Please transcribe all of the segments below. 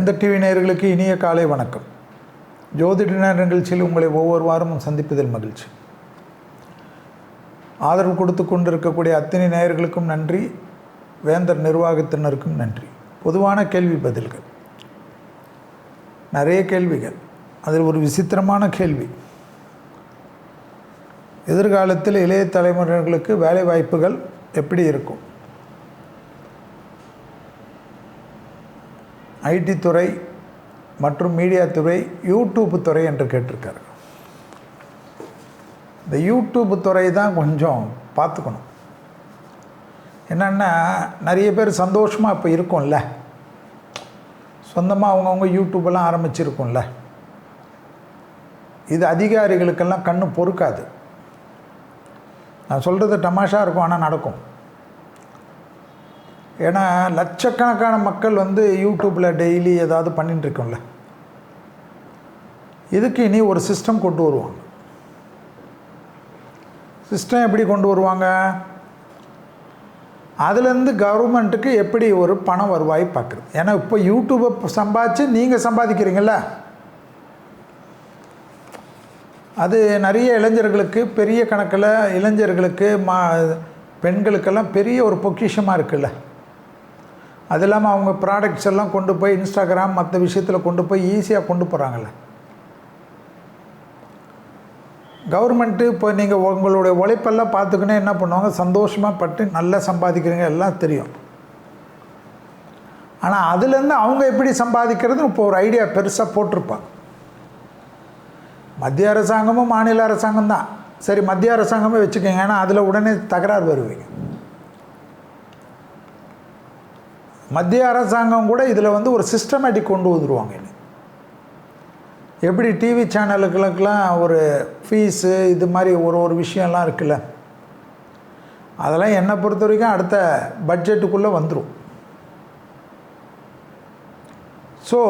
வேந்த TV நேயர்களுக்கு இனிய காலை வணக்கம். ஜோதிட நிகழ்ச்சியில் உங்களை ஒவ்வொரு வாரமும் சந்திப்பதில் மகிழ்ச்சி. ஆதரவு கொடுத்து கொண்டிருக்கக்கூடிய அத்தனை நேயர்களுக்கும் நன்றி. வேந்தர் நிர்வாகத்தினருக்கும் நன்றி. பொதுவான கேள்வி பதில்கள். நிறைய கேள்விகள். அதில் ஒரு விசித்திரமான கேள்வி. எதிர்காலத்தில் இளைய தலைமுறைகளுக்கு வேலை வாய்ப்புகள் எப்படி இருக்கும்? ஐடி துறை மற்றும் மீடியா துறை யூடியூப் துறை என்று கேட்டிருக்காரு. இந்த யூடியூப் துறை தான் கொஞ்சம் பார்த்துக்கணும். என்னென்னா நிறைய பேர் சந்தோஷமாக இப்போ இருக்கும்ல. சொந்தமாக அவங்கவுங்க யூடியூப்பெல்லாம் ஆரம்பிச்சிருக்கும்ல. இது அதிகாரிகளுக்கெல்லாம் கண்ணு பொறுக்காது. நான் சொல்கிறது டமாஷாக இருக்கும் ஆனால் நடக்கும். ஏன்னா லட்சக்கணக்கான மக்கள் வந்து யூடியூப்பில் டெய்லி ஏதாவது பண்ணிட்டுருக்கோம்ல இதுக்கு இனி ஒரு சிஸ்டம் கொண்டு வருவாங்க. சிஸ்டம் எப்படி கொண்டு வருவாங்க? அதுலேருந்து கவர்மெண்ட்டுக்கு எப்படி ஒரு பண வருவாய் பார்க்குறது. ஏன்னா இப்போ யூடியூப்பை சம்பாதிச்சு நீங்கள் சம்பாதிக்கிறீங்கள அது நிறைய இளைஞர்களுக்கு பெரிய கணக்கில் இளைஞர்களுக்கு மா பெண்களுக்கெல்லாம் பெரிய ஒரு பொக்கிஷமாக இருக்குல்ல. அது இல்லாமல் அவங்க ப்ராடக்ட்ஸ் எல்லாம் கொண்டு போய் இன்ஸ்டாகிராம் மற்ற விஷயத்தில் கொண்டு போய் ஈஸியாக கொண்டு போகிறாங்கல்ல கவர்மெண்ட்டு இப்போ நீங்கள் உங்களுடைய உழைப்பெல்லாம் பார்த்துக்கினே என்ன பண்ணுவாங்க? சந்தோஷமாக பட்டு நல்லா சம்பாதிக்கிறீங்க எல்லாம் தெரியும். ஆனால் அதுலேருந்து அவங்க எப்படி சம்பாதிக்கிறது இப்போ ஒரு ஐடியா பெருசாக போட்டிருப்பாங்க. மத்திய அரசாங்கமும் மாநில அரசாங்கம் தான் சரி மத்திய அரசாங்கமே வச்சுக்கோங்க. ஏன்னா அதில் உடனே தகராறு வருவீங்க. மத்திய அரசாங்கம் கூட இதில் வந்து ஒரு சிஸ்டமேட்டிக் கொண்டு வந்துடுவாங்க எப்படி டிவி சேனலுக்களுக்கெல்லாம் ஒரு ஃபீஸு இது மாதிரி ஒரு ஒரு விஷயம்லாம் இருக்குல்ல. அதெல்லாம் என்னை பொறுத்த வரைக்கும் அடுத்த பட்ஜெட்டுக்குள்ளே வந்துடும் ஸோ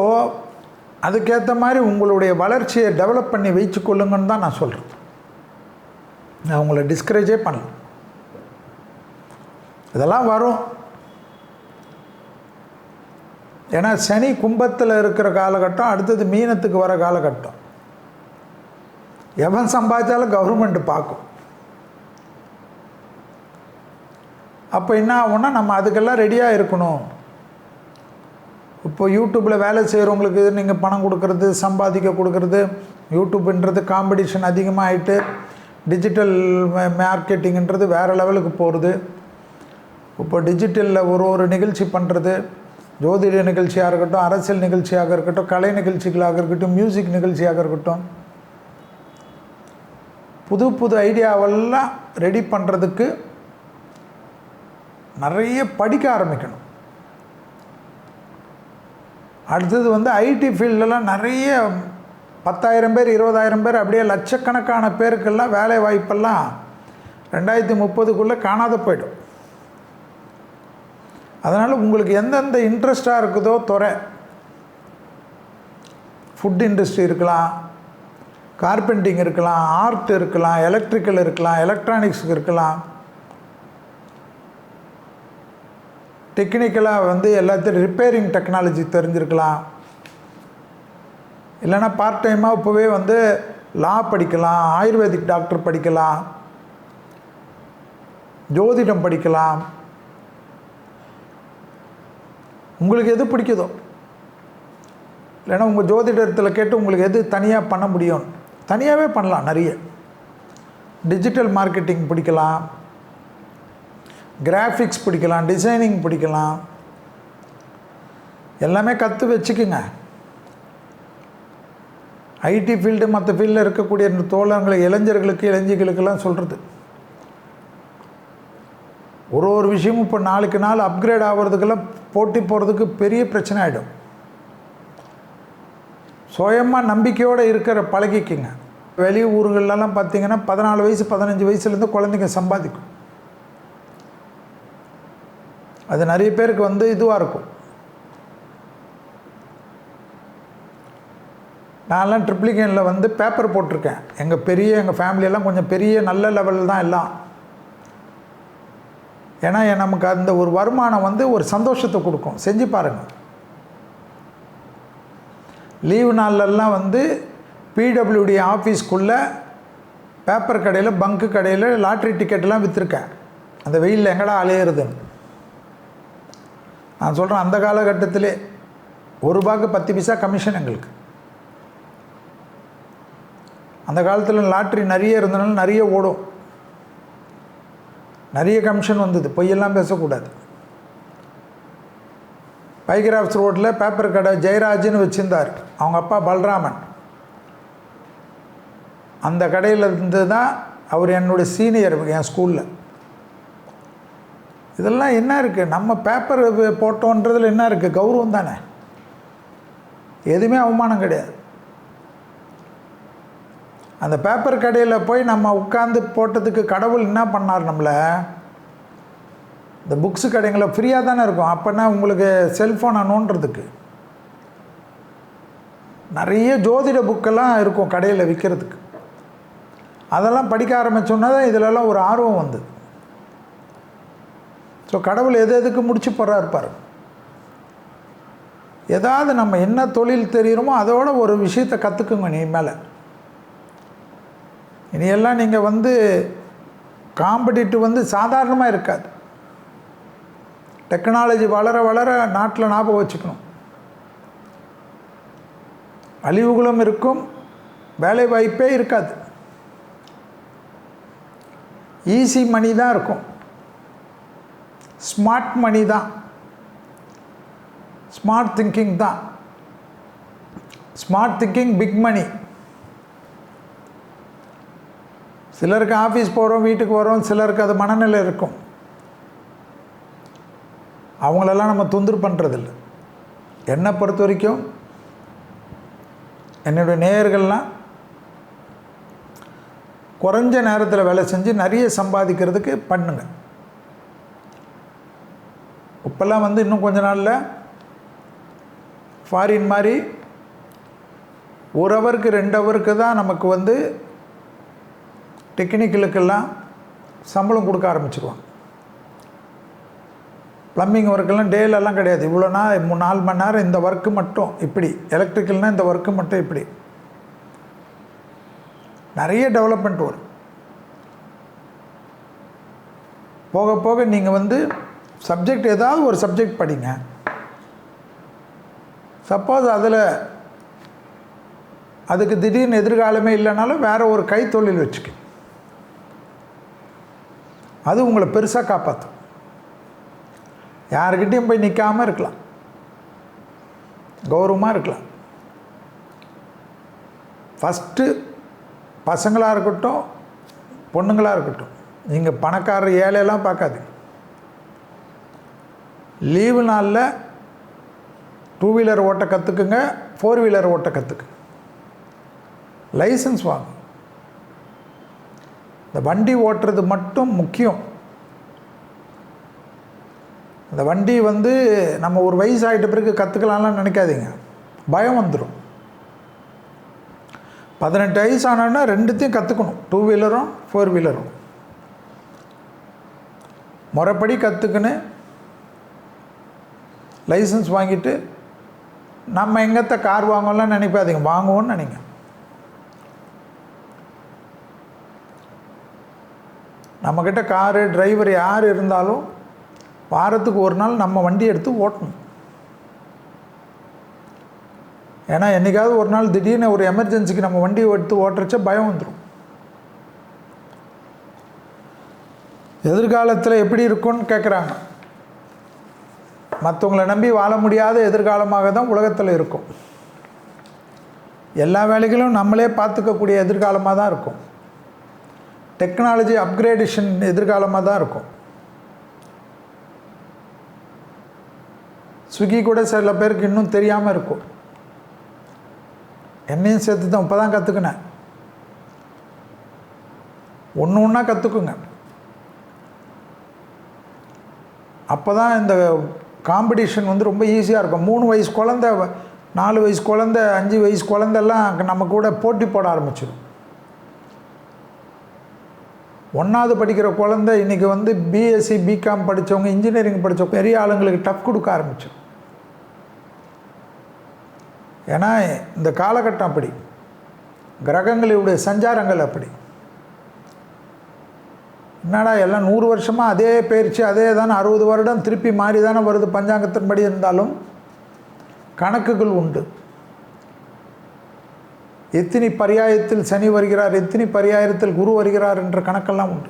அதுக்கேற்ற மாதிரி உங்களுடைய வளர்ச்சியை டெவலப் பண்ணி வச்சுக்கொள்ளுங்கன்னு தான் நான் சொல்கிறேன் நான் உங்களை டிஸ்கரேஜே பண்ணல. இதெல்லாம் வரும். ஏன்னா சனி கும்பத்தில் இருக்கிற காலகட்டம் அடுத்தது மீனத்துக்கு வர காலகட்டம். எவன் சம்பாதிச்சாலும் கவர்மெண்ட் பார்க்கும். அப்போ என்ன ஆகும்னா நம்ம அதுக்கெல்லாம் ரெடியாக இருக்கணும். இப்போ யூடியூப்பில் வேலை செய்கிறவங்களுக்கு நீங்கள் பணம் கொடுக்கறது சம்பாதிக்க கொடுக்கறது யூடியூப்ன்றது காம்படிஷன் அதிகமாகிட்டு டிஜிட்டல் மார்க்கெட்டிங்கன்றது வேறு லெவலுக்கு போகிறது இப்போ டிஜிட்டலில் ஒரு ஒரு நிகழ்ச்சி பண்ணுறது ஜோதிட நிகழ்ச்சியாக இருக்கட்டும் அரசியல் நிகழ்ச்சியாக இருக்கட்டும் கலை நிகழ்ச்சிகளாக இருக்கட்டும் மியூசிக் நிகழ்ச்சியாக இருக்கட்டும் புது புது ஐடியாவெல்லாம் ரெடி பண்ணுறதுக்கு நிறைய படிக்க ஆரம்பிக்கணும். அடுத்தது வந்து ஐடி ஃபீல்டெல்லாம் நிறைய பத்தாயிரம் பேர் இருபதாயிரம் பேர் அப்படியே லட்சக்கணக்கான பேருக்கெல்லாம் வேலை வாய்ப்பெல்லாம் ரெண்டாயிரத்தி முப்பதுக்குள்ளே காணாத போயிடும். அதனால் உங்களுக்கு எந்தெந்த இன்ட்ரெஸ்டாக இருக்குதோ துறை. ஃபுட் இண்டஸ்ட்ரி இருக்கலாம். கார்பெண்டிங் இருக்கலாம். ஆர்ட் இருக்கலாம். எலக்ட்ரிக்கல் இருக்கலாம். எலக்ட்ரானிக்ஸ் இருக்கலாம். டெக்னிக்கலாக வந்து எல்லாத்தையும் ரிப்பேரிங் டெக்னாலஜி தெரிஞ்சிருக்கலாம். இல்லைன்னா பார்ட் டைமாக இப்போவே வந்து லா படிக்கலாம். ஆயுர்வேதிக் டாக்டர் படிக்கலாம். ஜோதிடம் படிக்கலாம். உங்களுக்கு எது பிடிக்குதோ? இல்லைன்னா உங்கள் ஜோதிடத்தில் கேட்டு உங்களுக்கு எது தனியாக பண்ண முடியும்? தனியாகவே பண்ணலாம் நிறைய. டிஜிட்டல் மார்க்கெட்டிங் பிடிக்கலாம். கிராஃபிக்ஸ் பிடிக்கலாம் டிசைனிங் பிடிக்கலாம். எல்லாமே கற்று வச்சுக்குங்க. ஐடி ஃபீல்டு மற்ற ஃபீல்டில் இருக்கக்கூடிய தோழங்களை இளைஞர்களுக்கு இளைஞர்களுக்கெல்லாம் சொல்கிறது ஒரு ஒரு விஷயமும் இப்போ நாளுக்கு நாள் அப்கிரேட் ஆகிறதுக்கெல்லாம் போட்டி போகிறதுக்கு பெரிய பிரச்சனை ஆகிடும் சுயமாக நம்பிக்கையோடு இருக்கிற பழகிக்குங்க. வெளி ஊர்களெல்லாம் பார்த்தீங்கன்னா பதினாலு வயசு பதினஞ்சு வயசுலேருந்து குழந்தைங்க சம்பாதிக்கும். அது நிறைய பேருக்கு வந்து இதுவாக இருக்கும். நான்லாம் ட்ரிப்ளிகேனில் e வந்து பேப்பர் போட்டிருக்கேன். எங்கள் பெரிய எங்கள் ஃபேமிலியெல்லாம் கொஞ்சம் பெரிய நல்ல லெவலில் தான் எல்லாம். ஏன்னா நமக்கு அந்த ஒரு வருமானம் வந்து ஒரு சந்தோஷத்தை கொடுக்கும். செஞ்சு பாருங்கள் லீவு நாள்லெல்லாம் வந்து பிடபிள்யூடி ஆஃபீஸ்க்குள்ளே பேப்பர் கடையில் பங்கு கடையில் லாட்ரி டிக்கெட்லாம் விற்றுருக்கேன் அந்த வெயிலில் எங்கடா அலையிறதுன்னு. நான் சொல்கிறேன் அந்த காலகட்டத்திலே ஒரு ரூபாய்க்கு பத்து பைசா கமிஷன் எங்களுக்கு. அந்த காலத்தில் லாட்ரி நிறைய இருந்தனால நிறைய ஓடும். நிறைய கமிஷன் வந்தது. பொய்யெல்லாம் பேசக்கூடாது. பைகிராஃப்ஸ் ரோட்டில் பேப்பர் கடை ஜெயராஜ்னு வச்சுருந்தார். அவங்க அப்பா பல்ராமன். அந்த கடையில் இருந்து தான் அவர் என்னுடைய சீனியர் என் ஸ்கூலில் இதெல்லாம் என்ன இருக்குது நம்ம பேப்பர் போட்டோன்றதில் என்ன இருக்குது கௌரவம் தானே. எதுவுமே அவமானம் கிடையாது. அந்த பேப்பர் கடையில் போய் நம்ம உட்காந்து போட்டதுக்கு கடவுள் என்ன பண்ணார் நம்மளை? இந்த புக்ஸு கடைங்களை ஃப்ரீயாக தானே இருக்கும். அப்போனா உங்களுக்கு செல்ஃபோனை நோண்டுறதுக்கு நிறைய ஜோதிட புக்கெல்லாம் இருக்கும் கடையில் விற்கிறதுக்கு அதெல்லாம் படிக்க ஆரம்பிச்சோன்னா தான் இதிலெல்லாம் ஒரு ஆர்வம் வந்தது. ஸோ கடவுள் எது எதுக்கு முடிச்சு போகிறா இருப்பார் ஏதாவது நம்ம என்ன தொழில் தெரியுமோ அதோட ஒரு விஷயத்தை கற்றுக்குங்க நீ மேலே. இனியெல்லாம் நீங்கள் வந்து காம்படிட்டிவ் வந்து சாதாரணமாக இருக்காது. டெக்னாலஜி வளர வளர நாட்டில் ஞாபகம் வச்சுக்கணும். அழிவுகளும் இருக்கும் வேலை வாய்ப்பே இருக்காது. ஈஸி மணி தான் இருக்கும். ஸ்மார்ட் மணி தான். ஸ்மார்ட் திங்கிங் தான். ஸ்மார்ட் திங்கிங் பிக் மணி சிலருக்கு ஆஃபீஸ் போகிறோம் வீட்டுக்கு வரோம் சிலருக்கு அது மனநிலை இருக்கும். அவங்களெல்லாம் நம்ம தொந்தர் பண்ணுறதில்ல என்னை பொறுத்த வரைக்கும் என்னுடைய நேயர்கள்லாம் குறைஞ்ச நேரத்தில் வேலை செஞ்சு நிறைய சம்பாதிக்கிறதுக்கு பண்ணுங்க. இப்போல்லாம் வந்து இன்னும் கொஞ்ச நாளில் ஃபாரின் மாதிரி ஒரு ஹவருக்கு ரெண்டு ஹவருக்கு தான் நமக்கு வந்து டெக்னிக்கலுக்கெல்லாம் சம்பளம் கொடுக்க ஆரம்பிச்சிருவாங்க. ப்ளம்பிங் ஒர்க்கெல்லாம் டேலெல்லாம் கிடையாது. இவ்வளோனா நாலு மணி நேரம் இந்த ஒர்க்கு மட்டும் இப்படி. எலக்ட்ரிக்கல்னால் இந்த ஒர்க்கு மட்டும் இப்படி. நிறைய டெவலப்மெண்ட் வரும். போக போக நீங்கள் வந்து சப்ஜெக்ட் ஏதாவது ஒரு சப்ஜெக்ட் படிங்க. சப்போஸ் அதில் அதுக்கு திடீர்னு எதிர்காலமே இல்லைனாலும் வேறு ஒரு கைத்தொழில் வச்சுக்க அது உங்களை பெருசாக காப்பாற்றும் யாருக்கிட்டேயும் போய் நிற்காமல் இருக்கலாம். கௌரவமாக இருக்கலாம். ஃபஸ்ட்டு பசங்களாக இருக்கட்டும் பொண்ணுங்களாக இருக்கட்டும் நீங்கள் பணக்காரர் ஏழையெல்லாம் பார்க்காதீங்க. லீவு நாளில் டூ வீலர் ஓட்ட கற்றுக்குங்க ஃபோர் வீலர் ஓட்ட கற்றுக்குங்க லைசன்ஸ் வாங்க. இந்த வண்டி ஓட்டுறது மட்டும் முக்கியம். இந்த வண்டி வந்து நம்ம ஒரு வயசு ஆகிட்ட பிறகு கற்றுக்கலாம்லாம் நினைக்காதீங்க. பயம் வந்துடும் பதினெட்டு வயசு ஆனோன்னா ரெண்டுத்தையும் கற்றுக்கணும் டூ வீலரும் ஃபோர் வீலரும் முறைப்படி கற்றுக்குன்னு லைசன்ஸ் வாங்கிட்டு நம்ம எங்கத்த கார் வாங்கலாம் நினைப்பாதீங்க வாங்குவோன்னு நினைங்க. நம்மக்கிட்ட காரு டிரைவர் யார் இருந்தாலும் வாரத்துக்கு ஒரு நாள் நம்ம வண்டி எடுத்து ஓட்டணும். ஏன்னா என்றைக்காவது ஒரு நாள் திடீர்னு ஒரு எமர்ஜென்சிக்கு நம்ம வண்டி எடுத்து ஓட்டுறச்ச பயம் வந்துடும் எதிர்காலத்தில் எப்படி இருக்கும்னு கேட்குறாங்க மற்றவங்களை நம்பி வாழ முடியாத எதிர்காலமாக தான் உலகத்தில் இருக்கும். எல்லா வேலைகளும் நம்மளே பார்த்துக்கக்கூடிய எதிர்காலமாக தான் இருக்கும். டெக்னாலஜி அப்கிரேடேஷன் எதிர்காலமாக தான் இருக்கும். ஸ்விக்கி கூட சில பேருக்கு இன்னும் தெரியாமல் இருக்கும். என்னையும் சேர்த்து தான் இப்போ தான் கற்றுக்கினேன் ஒன்று ஒன்றா கற்றுக்குங்க அப்போ தான் இந்த காம்படிஷன் வந்து ரொம்ப ஈஸியாக இருக்கும். மூணு வயசு குழந்த நாலு வயசு குழந்த அஞ்சு வயசு குழந்தெல்லாம் நம்ம கூட போட்டி போட ஆரம்பிச்சிடும் ஒன்றாவது படிக்கிற குழந்தை இன்றைக்கி வந்து பிஎஸ்சி பிகாம் படித்தவங்க இன்ஜினியரிங் படித்த பெரிய ஆளுங்களுக்கு டஃப் கொடுக்க ஆரம்பித்தோம் ஏன்னா இந்த காலகட்டம் அப்படி. கிரகங்களுடைய சஞ்சாரங்கள் அப்படி. என்னடா எல்லாம் நூறு வருஷமாக அதே பயிற்சி அதே தானே அறுபது வருடம் திருப்பி மாறி தானே வருது பஞ்சாங்கத்தின்படி இருந்தாலும் கணக்குகள் உண்டு. எத்தனை பரியாயத்தில் சனி வருகிறார் எத்தனை பரியாயத்தில் குரு வருகிறார் என்ற கணக்கெல்லாம் உண்டு.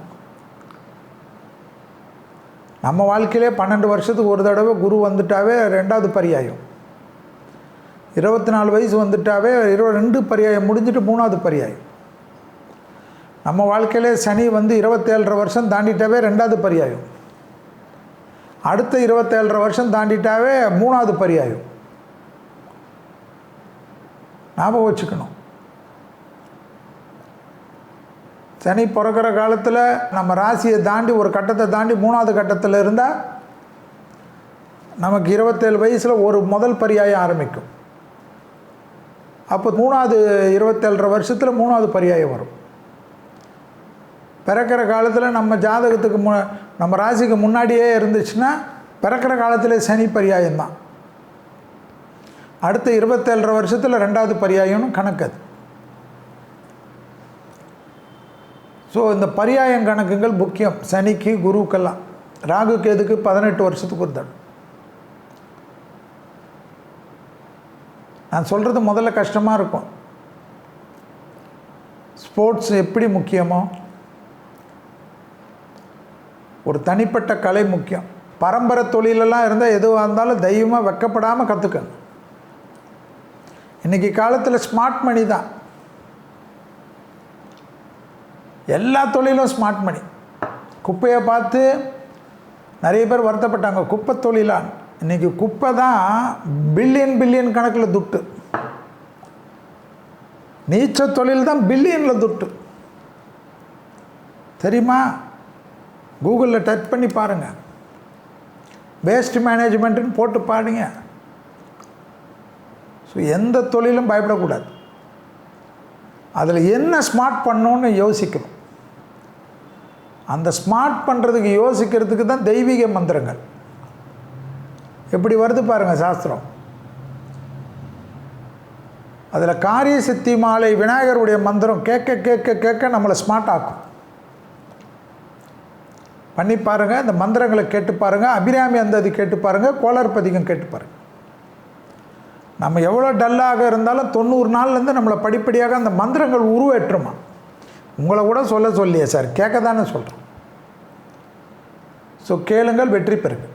நம்ம வாழ்க்கையிலே பன்னெண்டு வருஷத்துக்கு ஒரு தடவை குரு வந்துட்டாவே ரெண்டாவது பரியாயம். இருபத்தி நாலு வயசு வந்துட்டாவே இருபது ரெண்டு பரியாயம் முடிஞ்சிட்டு மூணாவது பரியாயம். நம்ம வாழ்க்கையிலே சனி வந்து இருபத்தேழரை வருஷம் தாண்டிட்டாவே ரெண்டாவது பரியாயம். அடுத்த இருபத்தேழரை வருஷம் தாண்டிட்டாவே மூணாவது பரியாயம். ஞாபகம் வச்சுக்கணும். சனி பிறக்கிற காலத்தில் நம்ம ராசியை தாண்டி ஒரு கட்டத்தை தாண்டி மூணாவது கட்டத்தில் இருந்தால் நமக்கு இருபத்தேழு வயசில் ஒரு முதல் பரியாயம் ஆரம்பிக்கும். அப்போ மூணாவது இருபத்தேழரை வருஷத்தில் மூணாவது பரியாயம் வரும். பிறக்கிற காலத்தில் நம்ம ஜாதகத்துக்கு மு நம்ம ராசிக்கு முன்னாடியே இருந்துச்சுன்னா பிறக்கிற காலத்தில் சனி பரியாயம்தான். அடுத்த இருபத்தேழரை வருஷத்தில் ரெண்டாவது பரியாயம்னு கணக்கு அது. ஸோ இந்த பரியாயம் கணக்குகள் முக்கியம். சனிக்கு குருக்கெல்லாம். ராகு கேதுக்கு பதினெட்டு வருஷத்துக்கு ஒரு தடவை. நான் சொல்கிறது முதல்ல கஷ்டமாக இருக்கும். ஸ்போர்ட்ஸ் எப்படி முக்கியமோ? ஒரு தனிப்பட்ட கலை முக்கியம். பரம்பரை தொழிலெல்லாம் இருந்தால் எதுவாக இருந்தாலும் தெய்வமாக வெக்கப்படாமல் கற்றுக்கணும் இன்றைக்கி காலத்தில் ஸ்மார்ட் மணி தான். எல்லா தொழிலும் ஸ்மார்ட் மணி குப்பையை பார்த்து நிறைய பேர் வருத்தப்பட்டாங்க. குப்பை தொழிலான். இன்றைக்கி குப்பை தான் பில்லியன் பில்லியன் கணக்கில் துட்டு. நீச்ச தொழில் தான் பில்லியனில் துட்டு. தெரியுமா? கூகுளில் டச் பண்ணி பாருங்கள் வேஸ்ட் மேனேஜ்மெண்ட்டுன்னு போட்டு பாருங்க. ஸோ எந்த தொழிலும் பயப்படக்கூடாது. அதில் என்ன ஸ்மார்ட் பண்ணணுன்னு யோசிக்கணும். அந்த ஸ்மார்ட் பண்ணுறதுக்கு யோசிக்கிறதுக்கு தான் தெய்வீக மந்திரங்கள். எப்படி வருது பாருங்கள் சாஸ்திரம். அதில் காரிய சித்தி மாலை விநாயகருடைய மந்திரம் கேட்க கேட்க கேட்க நம்மளை ஸ்மார்ட் ஆக்கும். பண்ணி பாருங்கள் இந்த மந்திரங்களை கேட்டு பாருங்கள் அபிராமி அந்ததி கேட்டு பாருங்கள் கோளர் பதிகம் கேட்டு பாருங்கள் நம்ம எவ்வளோ டல்லாக இருந்தாலும் தொண்ணூறு நாள்லேருந்து நம்மளை படிப்படியாக அந்த மந்திரங்கள் உருவேற்றுமா? உங்களை கூட சொல்ல சொல்லியே சார். கேட்க தானே சொல்கிறோம் ஸோ கேளுங்கள் வெற்றி பெறுங்கள்.